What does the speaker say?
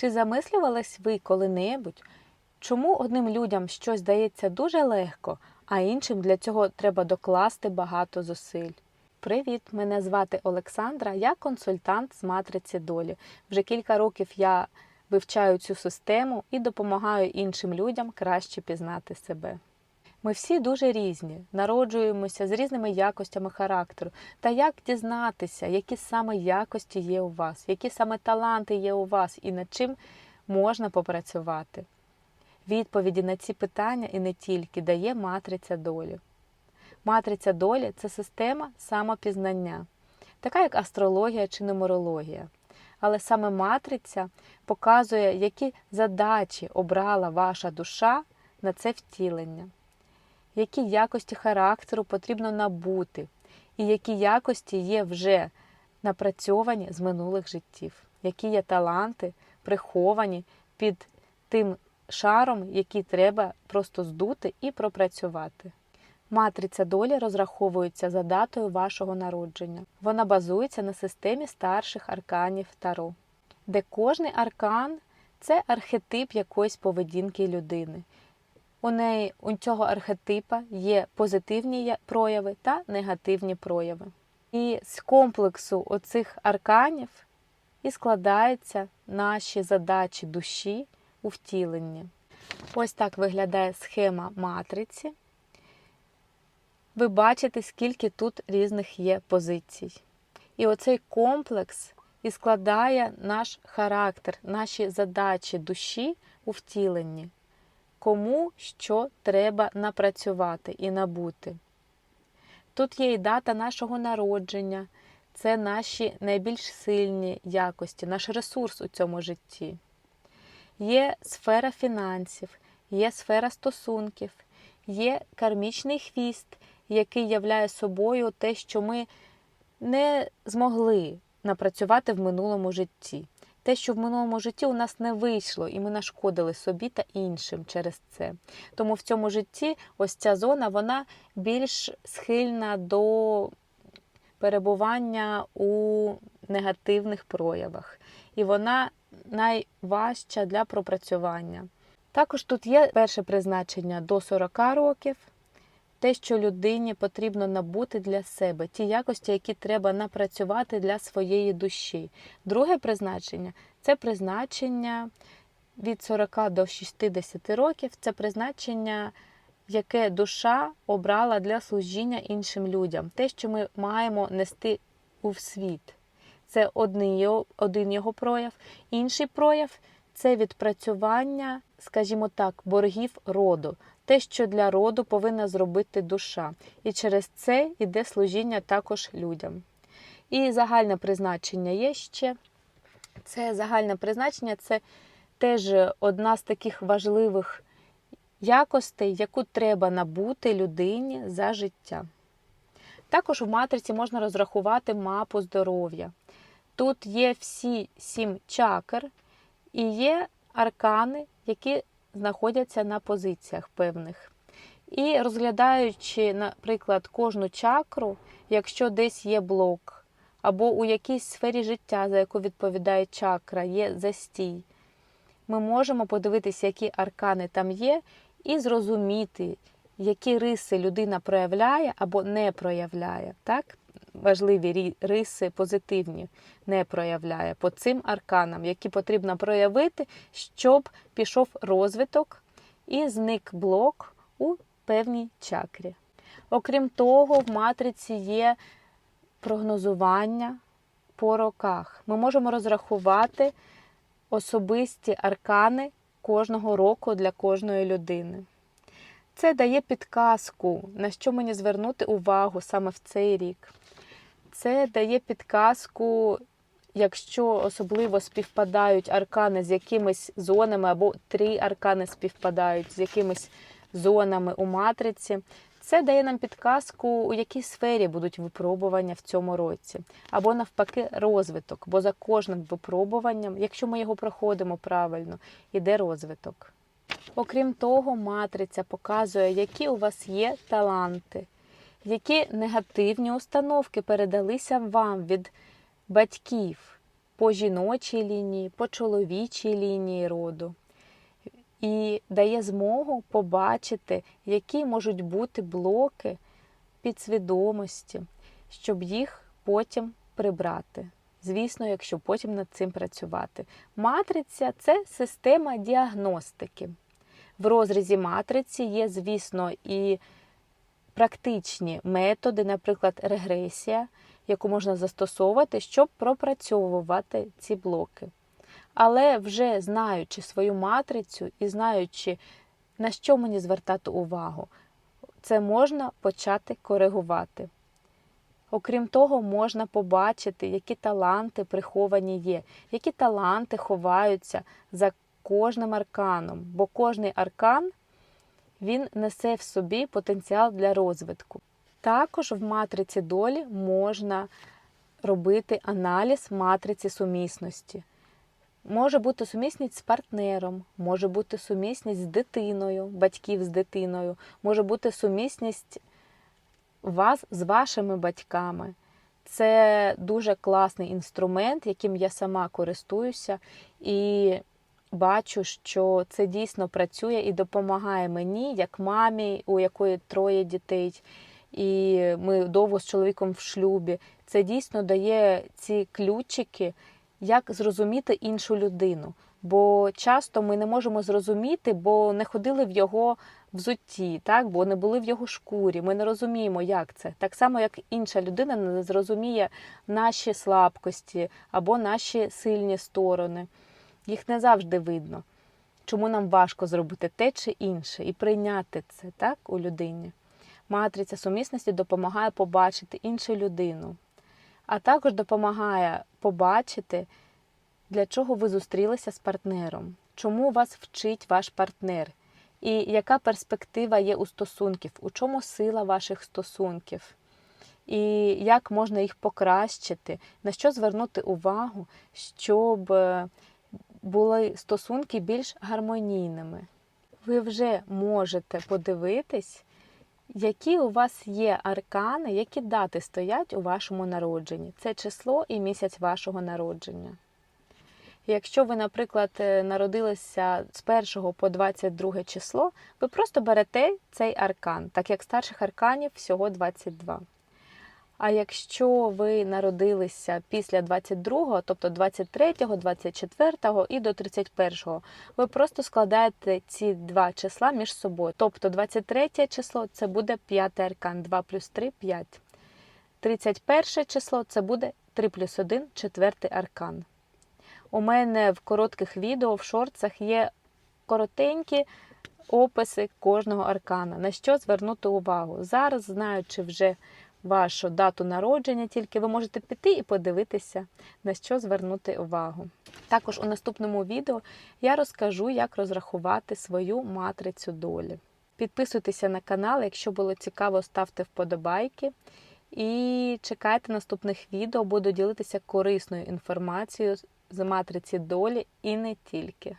Чи замислювались ви коли-небудь, чому одним людям щось дається дуже легко, а іншим для цього треба докласти багато зусиль? Привіт! Мене звати Олександра, я консультант з матриці долі. Вже кілька років я вивчаю цю систему і допомагаю іншим людям краще пізнати себе. Ми всі дуже різні, народжуємося з різними якостями характеру. Та як дізнатися, які саме якості є у вас, які саме таланти є у вас і над чим можна попрацювати? Відповіді на ці питання і не тільки дає матриця долі. Матриця долі це система самопізнання, така як астрологія чи нумерологія. Але саме матриця показує, які задачі обрала ваша душа на це втілення які якості характеру потрібно набути, і які якості є вже напрацьовані з минулих життів, які є таланти, приховані під тим шаром, який треба просто здути і пропрацювати. Матриця долі розраховується за датою вашого народження. Вона базується на системі старших арканів Таро, де кожний аркан це архетип якоїсь поведінки людини. У неї у цього архетипа є позитивні прояви та негативні прояви. І з комплексу оцих арканів і складаються наші задачі душі у втіленні. Ось так виглядає схема матриці. Ви бачите, скільки тут різних є позицій. І оцей комплекс і складає наш характер, наші задачі душі у втіленні кому що треба напрацювати і набути. Тут є і дата нашого народження, це наші найбільш сильні якості, наш ресурс у цьому житті. Є сфера фінансів, є сфера стосунків, є кармічний хвіст, який являє собою те, що ми не змогли напрацювати в минулому житті те, що в минулому житті у нас не вийшло, і ми нашкодили собі та іншим через це. Тому в цьому житті ось ця зона вона більш схильна до перебування у негативних проявах. І вона найважча для пропрацювання. Також тут є перше призначення до 40 років те, що людині потрібно набути для себе, ті якості, які треба напрацювати для своєї душі. Друге призначення це призначення від 40 до 60 років, це призначення, яке душа обрала для служіння іншим людям, те, що ми маємо нести у світ. Це один його, прояв. Інший прояв це відпрацювання, скажімо так, боргів роду те, що для роду повинна зробити душа. І через це йде служіння також людям. І загальне призначення є ще. Це загальне призначення це теж одна з таких важливих якостей, яку треба набути людині за життя. Також в матриці можна розрахувати мапу здоров'я. Тут є всі сім чакр і є аркани, які знаходяться на позиціях певних. І розглядаючи, наприклад, кожну чакру, якщо десь є блок, або у якійсь сфері життя, за яку відповідає чакра, є застій, ми можемо подивитися, які аркани там є, і зрозуміти, які риси людина проявляє або не проявляє. Так? Важливі риси позитивні не проявляє по цим арканам, які потрібно проявити, щоб пішов розвиток і зник блок у певній чакрі. Окрім того, в матриці є прогнозування по роках. Ми можемо розрахувати особисті аркани кожного року для кожної людини. Це дає підказку, на що мені звернути увагу саме в цей рік. Це дає підказку, якщо особливо співпадають аркани з якимись зонами, або три аркани співпадають з якимись зонами у матриці. Це дає нам підказку, у якій сфері будуть випробування в цьому році, або навпаки, розвиток. Бо за кожним випробуванням, якщо ми його проходимо правильно, іде розвиток. Окрім того, матриця показує, які у вас є таланти, які негативні установки передалися вам від батьків, по жіночій лінії, по чоловічій лінії роду. І дає змогу побачити, які можуть бути блоки підсвідомості, щоб їх потім прибрати. Звісно, якщо потім над цим працювати. Матриця це система діагностики. В розрізі матриці є, звісно, і практичні методи, наприклад, регресія, яку можна застосовувати, щоб пропрацьовувати ці блоки. Але вже знаючи свою матрицю і знаючи, на що мені звертати увагу, це можна почати коригувати. Окрім того, можна побачити, які таланти приховані є, які таланти ховаються за кожним арканом, бо кожний аркан він несе в собі потенціал для розвитку. Також в матриці долі можна робити аналіз матриці сумісності. Може бути сумісність з партнером, може бути сумісність з дитиною, батьків з дитиною, може бути сумісність вас з вашими батьками. Це дуже класний інструмент, яким я сама користуюся, і бачу, що це дійсно працює і допомагає мені, як мамі, у якої троє дітей, і ми довго з чоловіком в шлюбі. Це дійсно дає ці ключики, як зрозуміти іншу людину. Бо часто ми не можемо зрозуміти, бо не ходили в його взутті, так? бо не були в його шкурі. Ми не розуміємо, як це. Так само, як інша людина не зрозуміє наші слабкості або наші сильні сторони. Їх не завжди видно. Чому нам важко зробити те чи інше і прийняти це так, у людині. Матриця сумісності допомагає побачити іншу людину, а також допомагає побачити, для чого ви зустрілися з партнером, чому вас вчить ваш партнер, і яка перспектива є у стосунків, у чому сила ваших стосунків, і як можна їх покращити, на що звернути увагу, щоб е, були стосунки більш гармонійними. Ви вже можете подивитись, які у вас є аркани, які дати стоять у вашому народженні. Це число і місяць вашого народження. Якщо ви, наприклад, е, народилися з 1 по 22 число, ви просто берете цей аркан, так як старших арканів всього 22. А якщо ви народилися після 22, тобто 23, 24 і до 31-го, ви просто складаєте ці два числа між собою. Тобто 23 число це буде п'ятий аркан, 2 плюс 3 5. 31 число це буде 3 плюс 1 четвертий аркан. У мене в коротких відео в шортсах є коротенькі описи кожного аркана, на що звернути увагу. Зараз, знаючи вже вашу дату народження, тільки ви можете піти і подивитися, на що звернути увагу. Також у наступному відео я розкажу, як розрахувати свою матрицю долі. Підписуйтеся на канал, якщо було цікаво, ставте вподобайки. І чекайте наступних відео, буду ділитися корисною інформацією з матриці долі і не тільки.